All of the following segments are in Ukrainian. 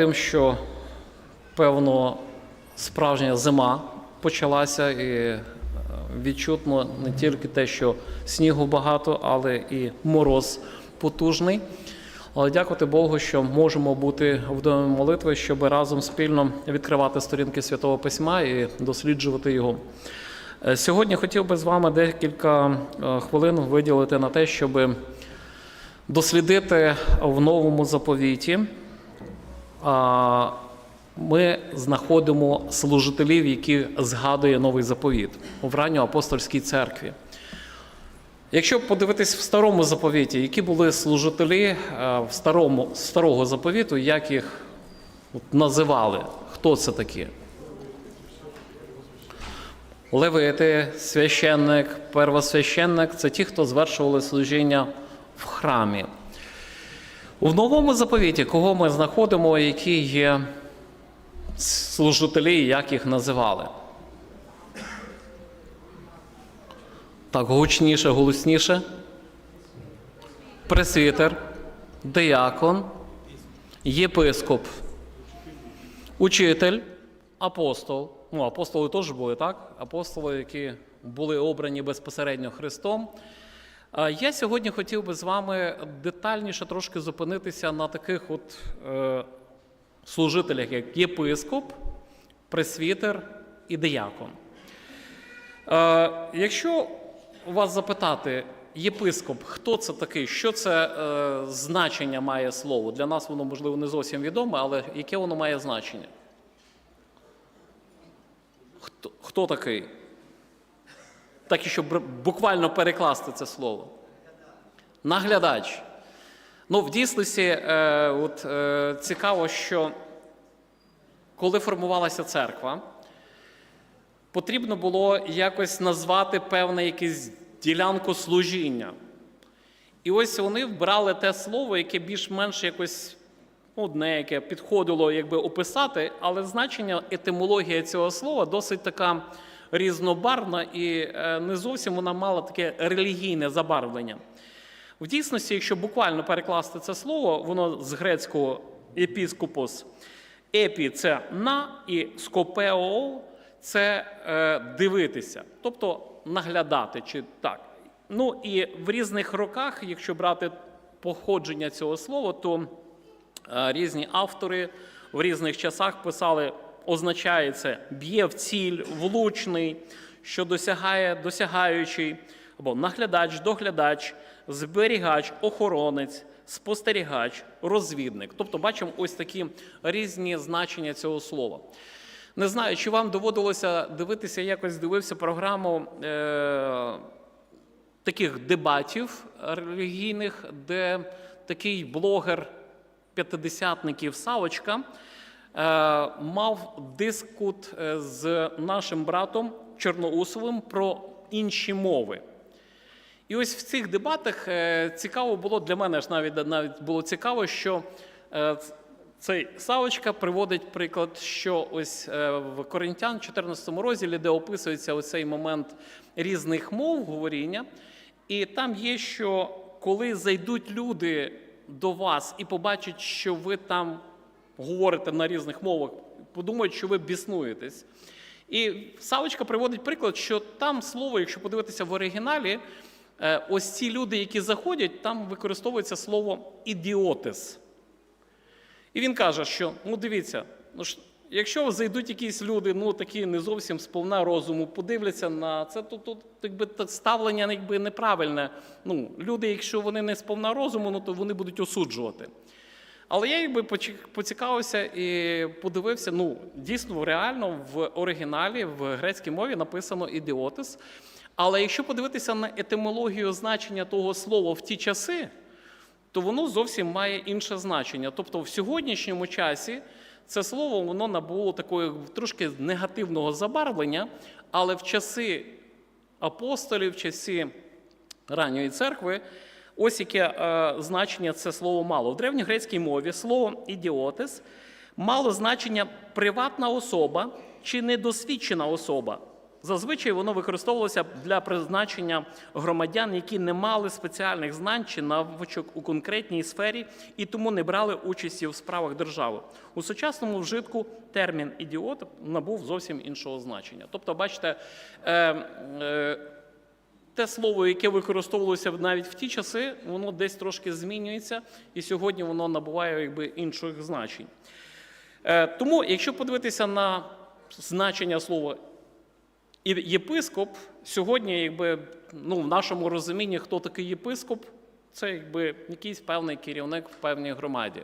тим, що певно справжня зима почалася, і е, відчутно не тільки те, що снігу багато, але і мороз потужний. Але дякувати Богу, що можемо бути в домі молитви, щоб разом спільно відкривати сторінки Святого Письма і досліджувати його. Е, Сьогодні хотів би з вами декілька е, хвилин виділити на те, щоб дослідити в новому заповіті. Ми знаходимо служителів, які згадує новий заповіт в ранньоапостольській церкві. Якщо подивитись в старому заповіті, які були служителі е, в старому, старого заповіту, як їх називали? Хто це такі? Левити, священник, первосвященник це ті, хто звершували служіння в храмі. У новому заповіті, кого ми знаходимо, які є служителі, як їх називали? Так, гучніше, голосніше. Пресвітер, диякон, єпископ, учитель, апостол. Ну, апостоли теж були, так? Апостоли, які були обрані безпосередньо Христом. Я сьогодні хотів би з вами детальніше трошки зупинитися на таких от е, служителях, як єпископ, пресвітер і диякон. Е, якщо вас запитати, єпископ, хто це такий, що це е, значення має слово? Для нас воно, можливо, не зовсім відоме, але яке воно має значення? Хто, хто такий? Так і щоб буквально перекласти це слово. Наглядач. Ну, в дійсності, е, от, е, цікаво, що коли формувалася церква, потрібно було якось назвати певне якесь ділянку служіння. І ось вони вбрали те слово, яке більш-менш якось ну, одне, яке підходило якби описати, але значення етимологія цього слова досить така різнобарвна і е, не зовсім вона мала таке релігійне забарвлення. В дійсності, якщо буквально перекласти це слово, воно з грецького епіскопос, епі це на і скопео це е, дивитися, тобто наглядати чи так. Ну і в різних роках, якщо брати походження цього слова, то е, різні автори в різних часах писали, означає це б'є в ціль, влучний, що досягає досягаючий, або наглядач, доглядач, зберігач, охоронець, спостерігач, розвідник. Тобто бачимо ось такі різні значення цього слова. Не знаю, чи вам доводилося дивитися, якось дивився програму е, таких дебатів релігійних, де такий блогер п'ятидесятників Савочка мав дискут е, з нашим братом Чорноусовим про інші мови. І ось в цих дебатах е, цікаво було для мене ж навіть навіть було цікаво, що е, цей Савочка приводить приклад, що ось е, в Коринтян, 14 розділі, де описується оцей момент різних мов говоріння, і там є, що коли зайдуть люди до вас і побачать, що ви там говорите на різних мовах, подумають, що ви біснуєтесь. І Савочка приводить приклад, що там слово, якщо подивитися в оригіналі, е, ось ці люди, які заходять, там використовується слово ідіотис. І він каже, що ну дивіться, ну ж, якщо зайдуть якісь люди, ну такі не зовсім сповна розуму, подивляться на це, то тут якби ставлення якби неправильне. Ну, люди, якщо вони не сповна розуму, ну то вони будуть осуджувати. Але я якби поцікавився і подивився, ну, дійсно, реально в оригіналі, в грецькій мові написано ідіотис. Але якщо подивитися на етимологію значення того слова в ті часи, то воно зовсім має інше значення. Тобто в сьогоднішньому часі це слово воно набуло такої трошки негативного забарвлення, але в часи апостолів, в часи ранньої церкви, ось яке е, значення це слово мало. В древньогрецькій мові слово ідіотис мало значення приватна особа чи недосвідчена особа. Зазвичай воно використовувалося для призначення громадян, які не мали спеціальних знань чи навичок у конкретній сфері і тому не брали участі в справах держави. У сучасному вжитку термін ідіот набув зовсім іншого значення. Тобто, бачите, е, е, те слово, яке використовувалося навіть в ті часи, воно десь трошки змінюється, і сьогодні воно набуває якби інших значень. Е, Тому, якщо подивитися на значення слова єпископ, сьогодні, якби, ну, в нашому розумінні, хто такий єпископ, це якби якийсь певний керівник в певній громаді.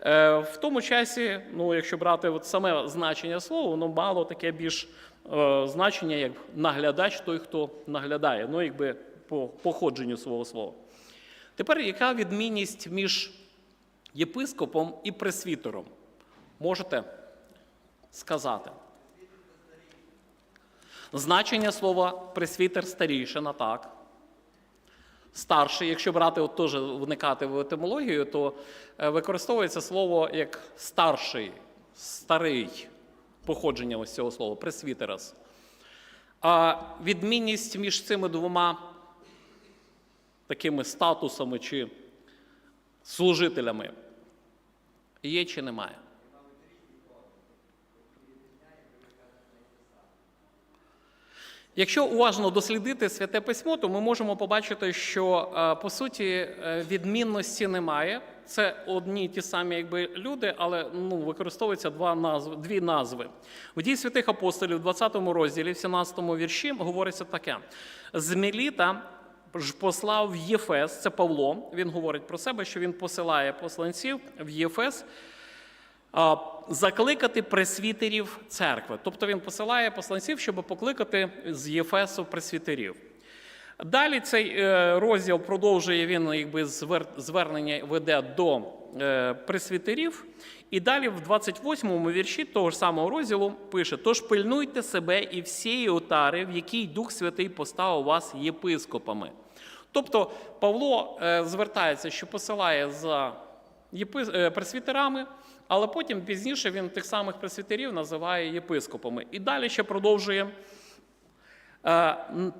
Е, В тому часі, ну, якщо брати от саме значення слова, воно мало таке більш значення, як наглядач, той, хто наглядає, ну, якби по походженню свого слова. Тепер яка відмінність між єпископом і пресвітером? Можете сказати? Значення слова пресвітер старішина, так. Старший, якщо брати, от теж вникати в етимологію, то е, використовується слово як старший, старий походження ось цього слова, пресвітерас. А відмінність між цими двома такими статусами чи служителями є чи немає? Якщо уважно дослідити святе письмо, то ми можемо побачити, що е, по суті е, відмінності немає. Це одні ті самі якби люди, але ну, використовуються два назви, дві назви. В дії святих апостолів, в 20 розділі, в 17 вірші, говориться таке: з Меліта ж послав в Єфес, це Павло. Він говорить про себе, що він посилає посланців в Єфес закликати пресвітерів церкви. Тобто він посилає посланців, щоб покликати з Єфесу пресвітерів. Далі цей е, розділ продовжує він якби звернення веде до е, пресвітерів. І далі в 28-му вірші того ж самого розділу пише: Тож пильнуйте себе і всієї отари, в якій Дух Святий поставив вас єпископами. Тобто Павло е, звертається, що посилає за пресвітерами, але потім пізніше він тих самих пресвітерів називає єпископами. І далі ще продовжує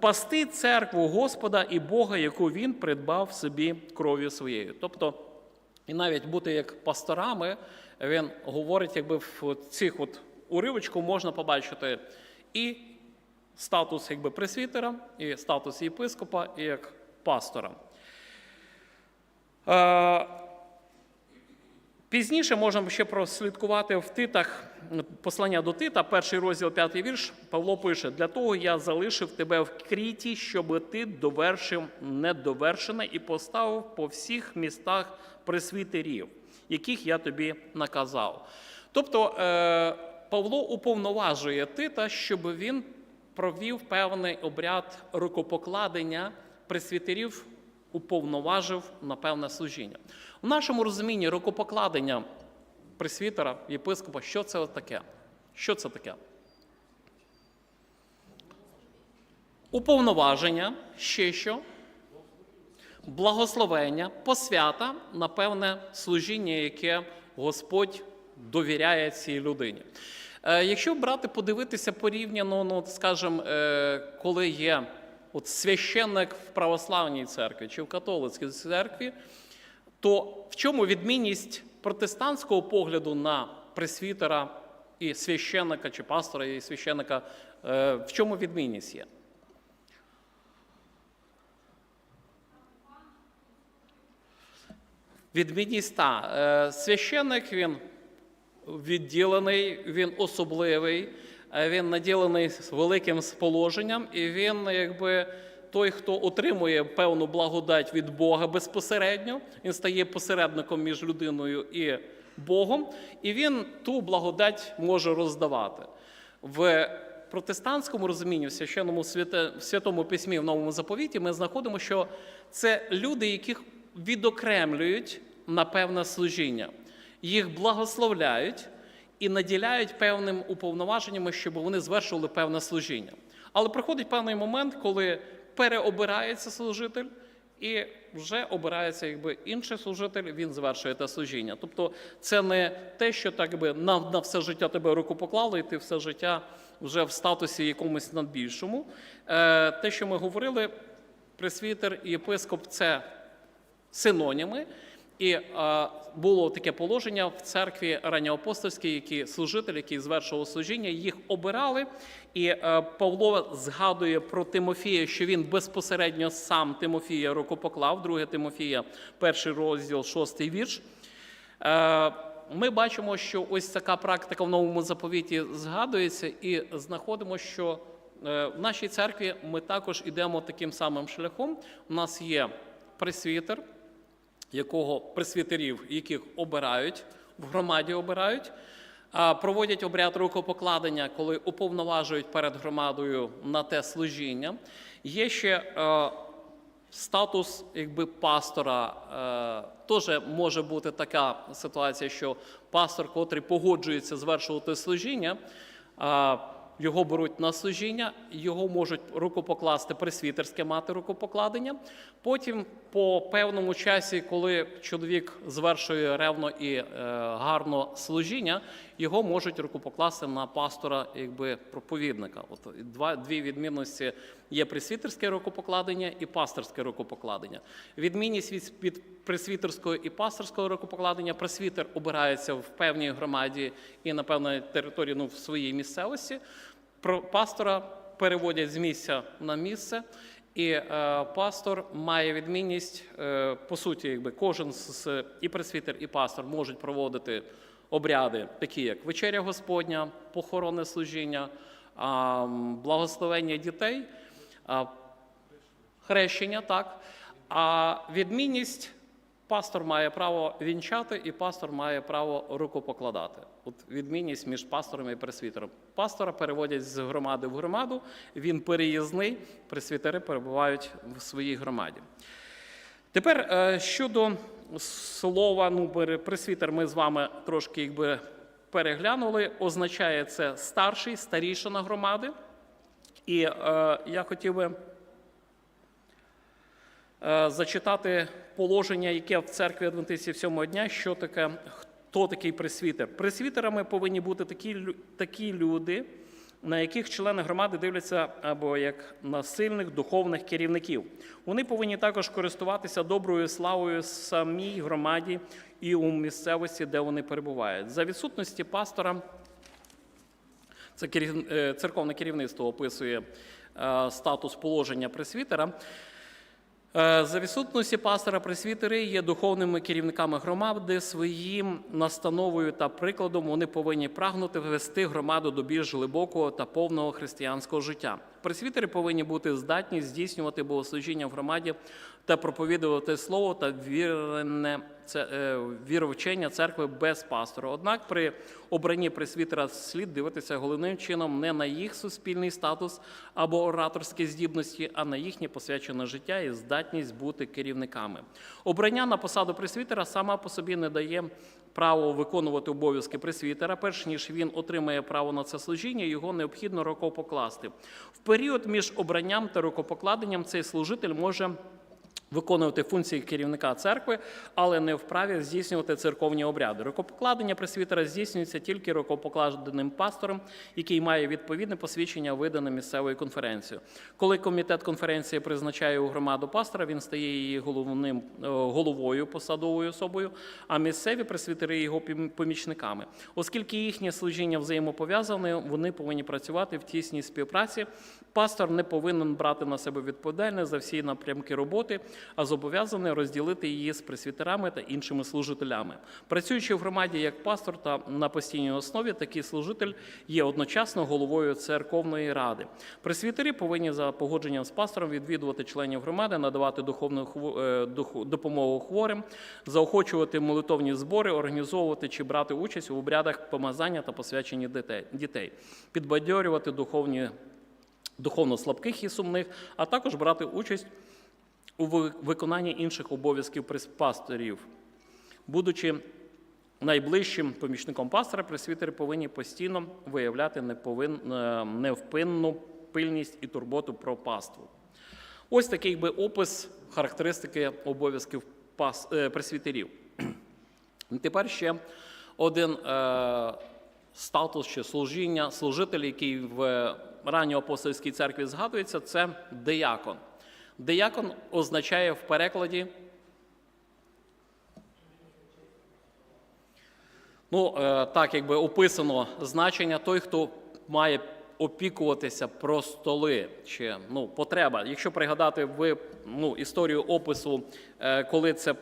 пасти церкву Господа і Бога, яку він придбав собі кров'ю своєю. Тобто, і навіть бути як пасторами, він говорить, якби в цих от уривочку можна побачити і статус якби пресвітера, і статус єпископа, і як пастора. Пізніше можемо ще прослідкувати в титах послання до Тита, перший розділ, п'ятий вірш. Павло пише: для того я залишив тебе в кріті, щоб ти довершив недовершене і поставив по всіх містах пресвітерів, яких я тобі наказав. Тобто е, Павло уповноважує Тита, щоб він провів певний обряд рукопокладення пресвітерів уповноважив на певне служіння. У нашому розумінні рукопокладення пресвітера, єпископа, що це таке? Що це таке? Уповноваження, ще що? Благословення, посвята на певне служіння, яке Господь довіряє цій людині. Е, Якщо брати, подивитися порівняно, ну, скажімо, е, коли є от священник в православній церкві чи в католицькій церкві, то в чому відмінність протестантського погляду на пресвітера і священника, чи пастора і священника, е, в чому відмінність є? Відмінність та е, священник він відділений, він особливий, він наділений великим положенням, і він якби той, хто отримує певну благодать від Бога безпосередньо, він стає посередником між людиною і Богом, і він ту благодать може роздавати. В протестантському розумінні, в священному святому письмі в новому заповіті, ми знаходимо, що це люди, яких відокремлюють на певне служіння, їх благословляють і наділяють певним уповноваженнями, щоб вони звершували певне служіння. Але приходить певний момент, коли переобирається служитель, і вже обирається якби інший служитель, він завершує те служіння. Тобто це не те, що так би на, на все життя тебе руку поклали, і ти все життя вже в статусі якомусь надбільшому. Е, те, що ми говорили, пресвітер і єпископ це синоніми. І е, було таке положення в церкві ранньоапостольській, які служителі, які звершували служіння, їх обирали. І е, Павло згадує про Тимофія, що він безпосередньо сам Тимофія рукопоклав, 2 Тимофія, перший розділ, шостий вірш. Е, Ми бачимо, що ось така практика в новому заповіті згадується, і знаходимо, що е, в нашій церкві ми також йдемо таким самим шляхом. У нас є пресвітер, якого пресвітерів, яких обирають в громаді обирають, проводять обряд рукопокладення, коли уповноважують перед громадою на те служіння. Є ще е, статус якби пастора. Е, теж може бути така ситуація, що пастор, котрий погоджується звершувати служіння. е, його беруть на служіння, його можуть рукопокласти присвітерське мати рукопокладення. Потім, по певному часі, коли чоловік звершує ревно і е, гарно служіння, його можуть рукопокласти на пастора, якби проповідника. От два дві відмінності є пресвітерське рукопокладення і пасторське рукопокладення. Відмінність від, від пресвітерського і пасторського рукопокладення пресвітер обирається в певній громаді і на певній території, ну в своїй місцевості. Про пастора переводять з місця на місце, і е, пастор має відмінність, е, по суті, якби кожен з- і пресвітер, і пастор можуть проводити обряди, такі як вечеря Господня, похоронне служіння, благословення дітей, хрещення, так. А відмінність пастор має право вінчати, і пастор має право рукопокладати. От відмінність між пастором і пресвітером. Пастора переводять з громади в громаду, він переїзний, пресвітери перебувають в своїй громаді. Тепер е, щодо слова, ну, пресвітер, ми з вами трошки якби переглянули. Означає це старший, старішина громади. І е, я хотів би е, зачитати положення, яке в церкві адвентистів сьомого дня, що таке, хто такий пресвітер. Пресвітерами повинні бути такі, такі люди, на яких члени громади дивляться або як на сильних духовних керівників. Вони повинні також користуватися доброю славою самій громаді і у місцевості, де вони перебувають. За відсутності пастора. Це е, церковне керівництво описує е, статус положення пресвітера. Е, За відсутності пастора пресвітери є духовними керівниками громади. Своїм настановою та прикладом вони повинні прагнути ввести громаду до більш глибокого та повного християнського життя. Пресвітери повинні бути здатні здійснювати богослужіння в громаді та проповідувати слово та вірене е, віровчення церкви без пастора. Однак при обранні пресвітера слід дивитися головним чином не на їх суспільний статус або ораторські здібності, а на їхнє посвячене життя і здатність бути керівниками. Обрання на посаду пресвітера сама по собі не дає право виконувати обов'язки пресвітера. Перш ніж він отримає право на це служіння, його необхідно рукопокласти. В період між обранням та рукопокладенням цей служитель може виконувати функції керівника церкви, але не вправі здійснювати церковні обряди. Рукопокладення пресвітера здійснюється тільки рукопокладеним пастором, який має відповідне посвідчення, видане місцевою конференцією. Коли комітет конференції призначає у громаду пастора, він стає її головним е, головою посадовою особою, а місцеві пресвітери його помічниками. Оскільки їхнє служіння взаємопов'язане, вони повинні працювати в тісній співпраці. Пастор не повинен брати на себе відповідальність за всі напрямки роботи, а зобов'язаний розділити її з пресвітерами та іншими служителями. Працюючи в громаді як пастор та на постійній основі, такий служитель є одночасно головою церковної ради. Пресвітери повинні за погодженням з пастором відвідувати членів громади, надавати духовну е, допомогу хворим, заохочувати молитовні збори, організовувати чи брати участь у обрядах помазання та посвячення дітей, підбадьорювати духовні духовно слабких і сумних, а також брати участь у виконанні інших обов'язків пасторів. Будучи найближчим помічником пастора, пресвітери повинні постійно виявляти е, невпинну пильність і турботу про паству. Ось такий якби опис характеристики обов'язків е, пресвітерів. Тепер ще один е, статус чи служіння, служитель, який в ранньоапостольській церкві згадується, це деякон. Деякон означає в перекладі. Ну, е, так, якби описано значення той, хто має опікуватися про столи, чи ну, потреба. Якщо пригадати ви ну, історію опису, е, коли це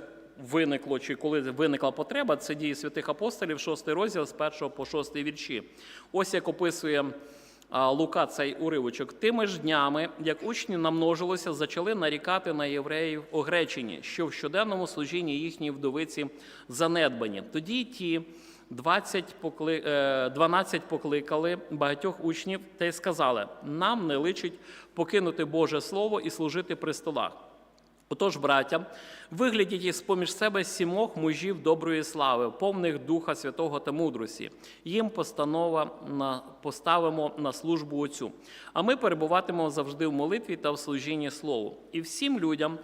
виникло, чи коли виникла потреба, це дії святих апостолів, 6 розділ з 1 по 6 вірші. Ось як описує Лука цей уривочок. Тими ж днями, як учні намножилися, зачали нарікати на євреїв у Гречині, що в щоденному служінні їхній вдовиці занедбані. Тоді ті 20 покли... е, 12 покликали багатьох учнів та й сказали: нам не личить покинути Боже Слово і служити при столах. Отож, браття, виглядіть із поміж себе сімох мужів доброї слави, повних Духа Святого та мудрості. Їм постанова на поставимо на службу Отцю. А ми перебуватимемо завжди в молитві та в служінні Слову. І всім людям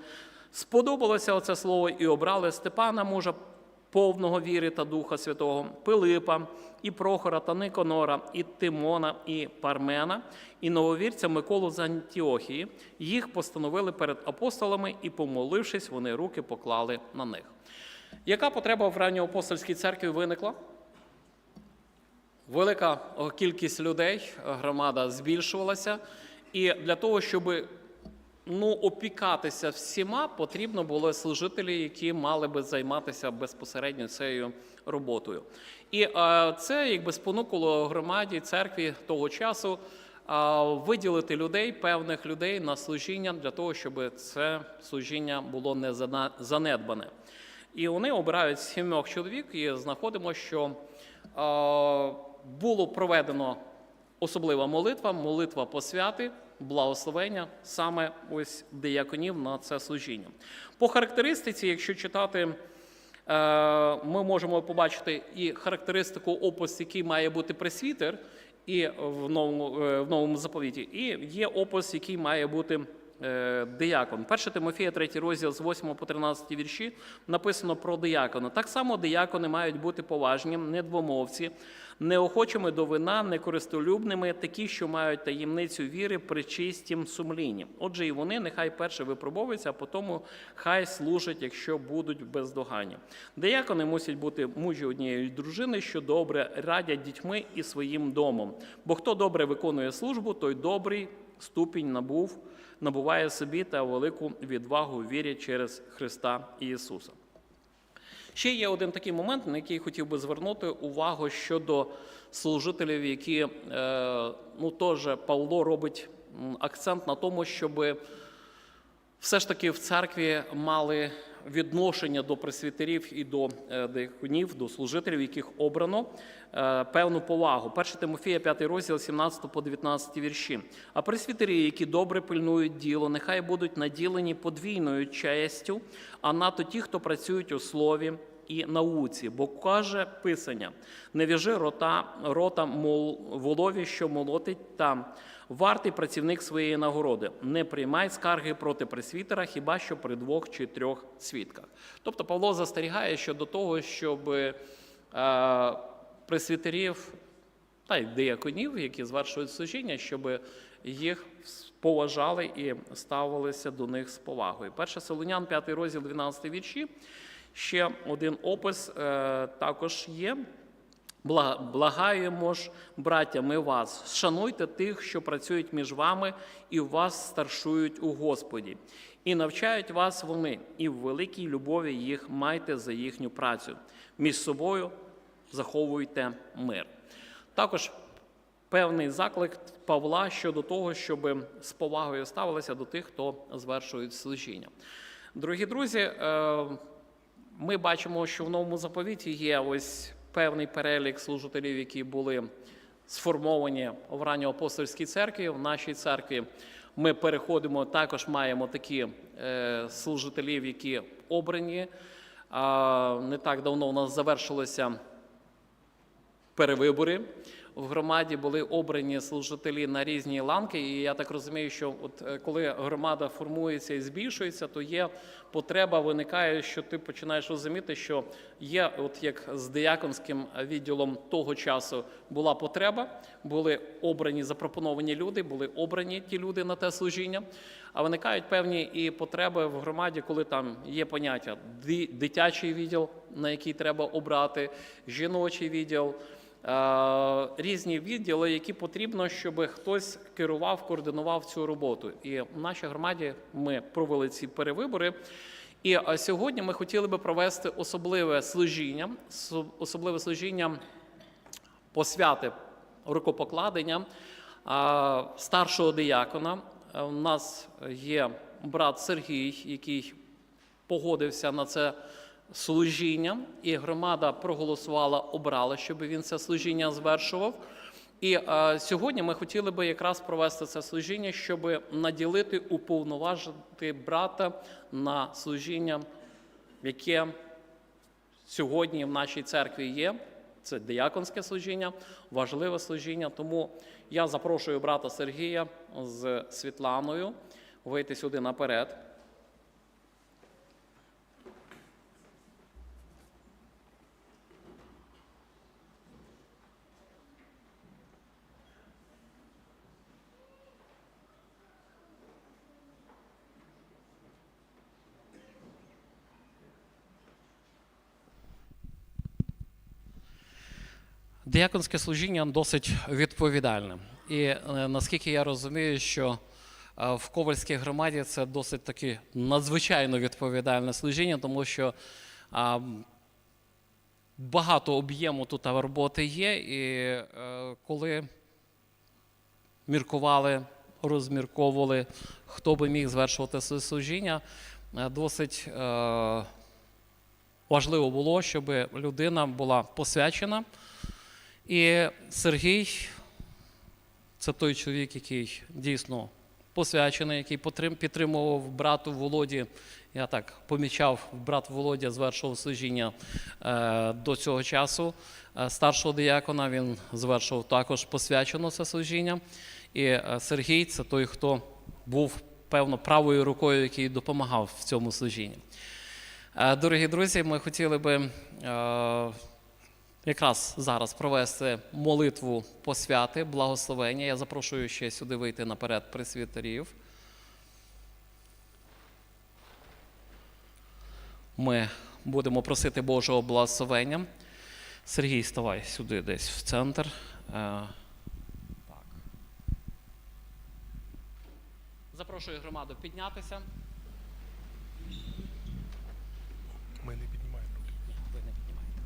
сподобалося оце слово, і обрали Степана, мужа повного віри та Духа Святого, Пилипа, і Прохора та Никонора, і Тимона, і Пармена, і нововірця Миколу з Антіохії. Їх постановили перед апостолами, і, помолившись, вони руки поклали на них. Яка потреба в ранньоапостольській церкві виникла? Велика кількість людей, громада збільшувалася, і для того, щоб ну, опікатися всіма, потрібно було служителі, які мали би займатися безпосередньо цією роботою. І е, це якби спонукало громаді церкві того часу е, виділити людей, певних людей на служіння для того, щоб це служіння було не занедбане. І вони обирають сімох чоловік, і знаходимо, що е, було проведено особлива молитва, молитва посвяти, благословення саме ось дияконів на це служіння. По характеристиці, якщо читати, е, ми можемо побачити і характеристику опис, який має бути пресвітер, і в новому, е, в новому заповіті, і є опис, який має бути е, диякон. 1 Тимофія, 3 розділ з 8 по 13 вірші написано про диякона. Так само диякони мають бути поважні, недвомовці, неохочими до вина, некористолюбними, такі, що мають таємницю віри при чистім сумлінні. Отже, і вони нехай перше випробовуються, а потім хай служать, якщо будуть бездоганні. Диякони мусять бути мужі однієї дружини, що добре радять дітьми і своїм домом. Бо хто добре виконує службу, той добрий ступінь набув, набуває собі та велику відвагу вірі через Христа Ісуса. Ще є один такий момент, на який хотів би звернути увагу щодо служителів, які е, ну теж Павло робить акцент на тому, щоб все ж таки в церкві мали відношення до пресвітерів і до е, до служителів, яких обрано е, певну повагу. 1 Тимофія, 5 розділ, 17 по 19 вірші. А пресвітері, які добре пильнують діло, нехай будуть наділені подвійною честю, а нато ті, хто працюють у слові і науці, бо каже Писання: не в'яжи рота, рота мол, волові, що молотить там. Вартий працівник своєї нагороди. Не приймай скарги проти пресвітера, хіба що при двох чи трьох свідках. Тобто Павло застерігає щодо того, щоб е, пресвітерів та й дияконів, які звершують служіння, щоб їх поважали і ставилися до них з повагою. Перше Солонян, 5 розділ, 12 вірші. Ще один опис е, також є. Бла- Благаємо ж, браття, ми вас, шануйте тих, що працюють між вами і вас старшують у Господі, і навчають вас вони, і в великій любові їх майте за їхню працю. Між собою заховуйте мир. Також певний заклик Павла щодо того, щоб з повагою ставилися до тих, хто звершує служіння. Дорогі друзі, е, ми бачимо, що в новому заповіті є ось певний перелік служителів, які були сформовані в ранньоапостольській церкві. В нашій церкві ми переходимо, також маємо такі е, служителів, які обрані. Не так давно у нас завершилися перевибори в громаді були обрані служителі на різні ланки. І я так розумію, що от е, коли громада формується і збільшується, то є потреба, виникає, що ти починаєш розуміти, що є, от як з дияконським відділом того часу була потреба, були обрані запропоновані люди, були обрані ті люди на те служіння. А виникають певні і потреби в громаді, коли там є поняття ди- дитячий відділ, на який треба обрати, жіночий відділ, різні відділи, які потрібно, щоб хтось керував, координував цю роботу. І в нашій громаді ми провели ці перевибори. І е, сьогодні ми хотіли би провести особливе служіння, особливе служіння посвяти рукопокладення старшого диякона. Е, У нас є брат Сергій, який погодився на це служіння, і громада проголосувала, обрала, щоб він це служіння звершував. І е, сьогодні ми хотіли би якраз провести це служіння, щоб наділити, уповноважити брата на служіння, яке сьогодні в нашій церкві є. Це дияконське служіння, важливе служіння. Тому я запрошую брата Сергія з Світланою вийти сюди наперед. Діяконське служіння досить відповідальне. І е, наскільки я розумію, що е, в Ковальській громаді це досить таки надзвичайно відповідальне служіння, тому що багато об'єму тут роботи є, і е, коли міркували, розмірковували, хто би міг звершувати це служіння, досить важливо було, щоб людина була посвячена. І Сергій це той чоловік, який дійсно посвячений, який підтримував брату Володі. Я так помічав, брат Володя звершував служіння е, до цього часу. Е, старшого диякона він звершував також посвячено це служіння. І е, Сергій це той, хто був, певно, правою рукою, який допомагав в цьому служінні. Дорогі друзі, ми хотіли би якраз зараз провести молитву посвяти, благословення. Я запрошую ще сюди вийти наперед пресвітерів. Ми будемо просити Божого благословення. Сергій, ставай сюди десь в центр. Е. Запрошую громаду піднятися. Ми не піднімаємо руки. Ні, ви не піднімайте.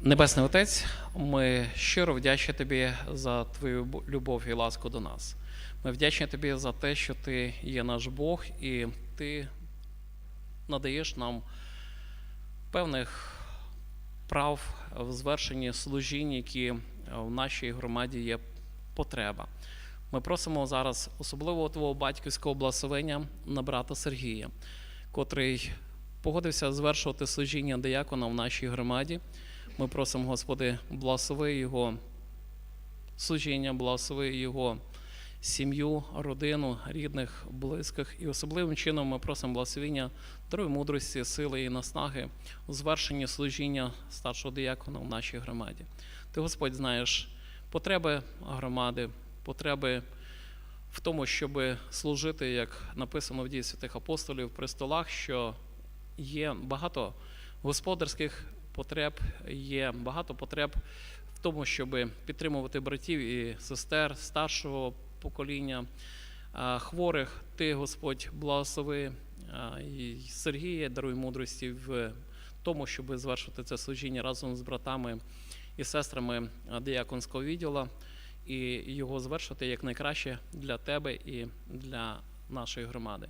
Небесний Отець, ми щиро вдячні Тобі за Твою любов і ласку до нас. Ми вдячні Тобі за те, що Ти є наш Бог, і Ти надаєш нам певних прав в звершенні служінь, які е, в нашій громаді є потреба. Ми просимо зараз особливо Твого батьківського благословення на брата Сергія, котрий погодився звершувати служіння диякона в нашій громаді. Ми просимо, Господи, благослови його служіння, благослови його сім'ю, родину, рідних, близьких. І особливим чином ми просимо благословення даруй мудрості, сили і наснаги у звершенні служіння старшого диякона в нашій громаді. Ти, Господь, знаєш потреби громади, потреби в тому, щоб служити, як написано в дії святих апостолів, при столах, що є багато господарських потреб, є багато потреб в тому, щоб підтримувати братів і сестер старшого покоління, хворих. Ти, Господь, благослови і Сергія, даруй мудрості в тому, щоб звершити це служіння разом з братами і сестрами а, дияконського відділу і його звершити як найкраще для тебе і для нашої громади.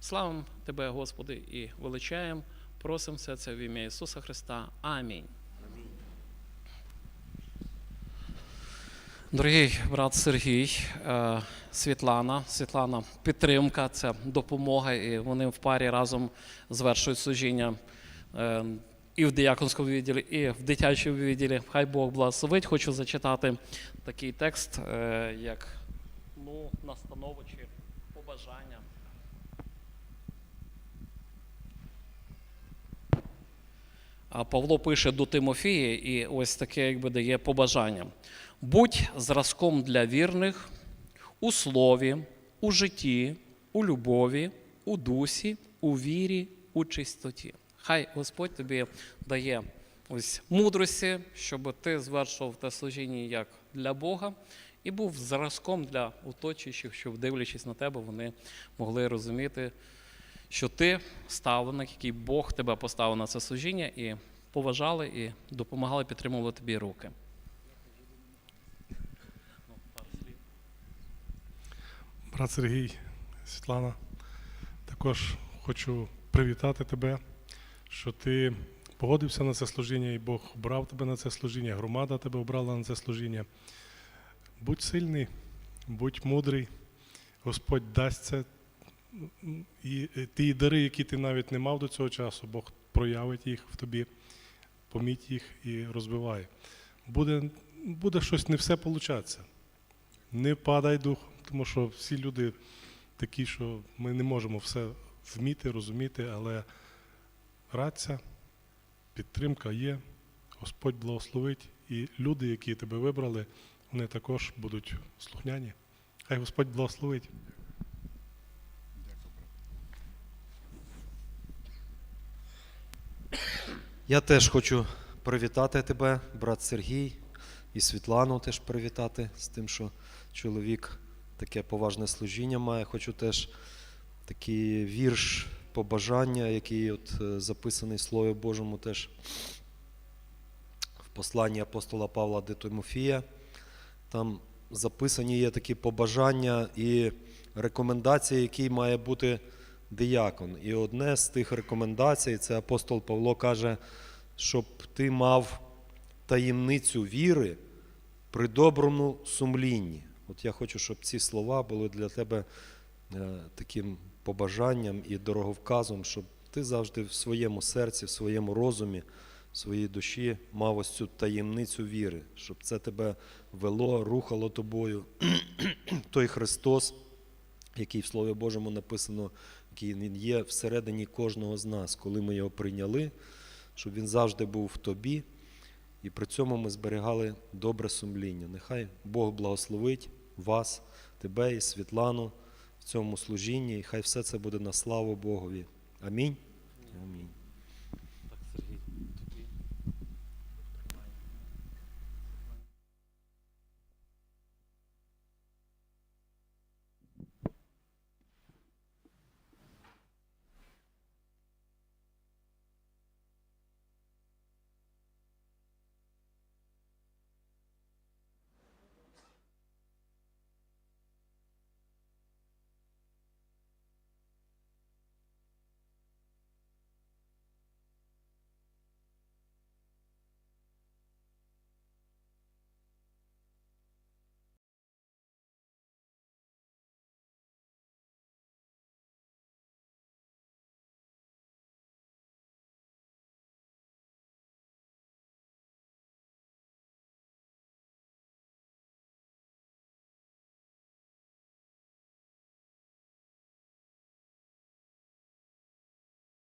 Славимо Тебе, Господи, і величаємо. Просимо все це в ім'я Ісуса Христа. Амінь. Дорогий брат Сергій, е, Світлана, Світлана, підтримка, це допомога, і вони в парі разом звершують служіння. Е, і в дияконському відділі, і в дитячому відділі. Хай Бог благословить. Хочу зачитати такий текст, е, як ну, настанову чи побажання. Павло пише до Тимофія, і ось таке якби дає побажання. Будь зразком для вірних у слові, у житті, у любові, у дусі, у вірі, у чистоті. Хай Господь тобі дає ось мудрості, щоб ти звершував те служіння як для Бога і був зразком для оточуючих, щоб, дивлячись на тебе, вони могли розуміти, що ти ставленик, який Бог тебе поставив на це служіння, і поважали, і допомагали підтримували тобі руки. Брат Сергій, Світлана, також хочу привітати тебе, що ти погодився на це служіння, і Бог обрав тебе на це служіння, громада тебе обрала на це служіння. Будь сильний, будь мудрий, Господь дасть це. І е, ті дари, які ти навіть не мав до цього часу, Бог проявить їх в тобі, поміть їх і розвиває. Буде, буде щось не все получатися. Не падай духом, тому що всі люди такі, що ми не можемо все вміти, розуміти, але радься, підтримка є, Господь благословить, і люди, які тебе вибрали, вони також будуть слухняні. Хай Господь благословить. Я теж хочу привітати тебе, брат Сергій, і Світлану теж привітати з тим, що чоловік таке поважне служіння має. Хочу теж такий вірш побажання, який от е, записаний Слові Божому теж в посланні апостола Павла до Тимофія. Там записані є такі побажання і рекомендації, які має бути диякон. І одне з тих рекомендацій це апостол Павло каже, щоб ти мав таємницю віри при доброму сумлінні. От я хочу, щоб ці слова були для тебе е, таким побажанням і дороговказом, щоб ти завжди в своєму серці, в своєму розумі, в своїй душі мав ось цю таємницю віри, щоб це тебе вело, рухало тобою. Той Христос, який в Слові Божому написано, який Він є всередині кожного з нас, коли ми його прийняли, щоб він завжди був в тобі, і при цьому ми зберігали добре сумління. Нехай Бог благословить вас, тебе і Світлану в цьому служінні, і хай все це буде на славу Богові. Амінь. Амінь.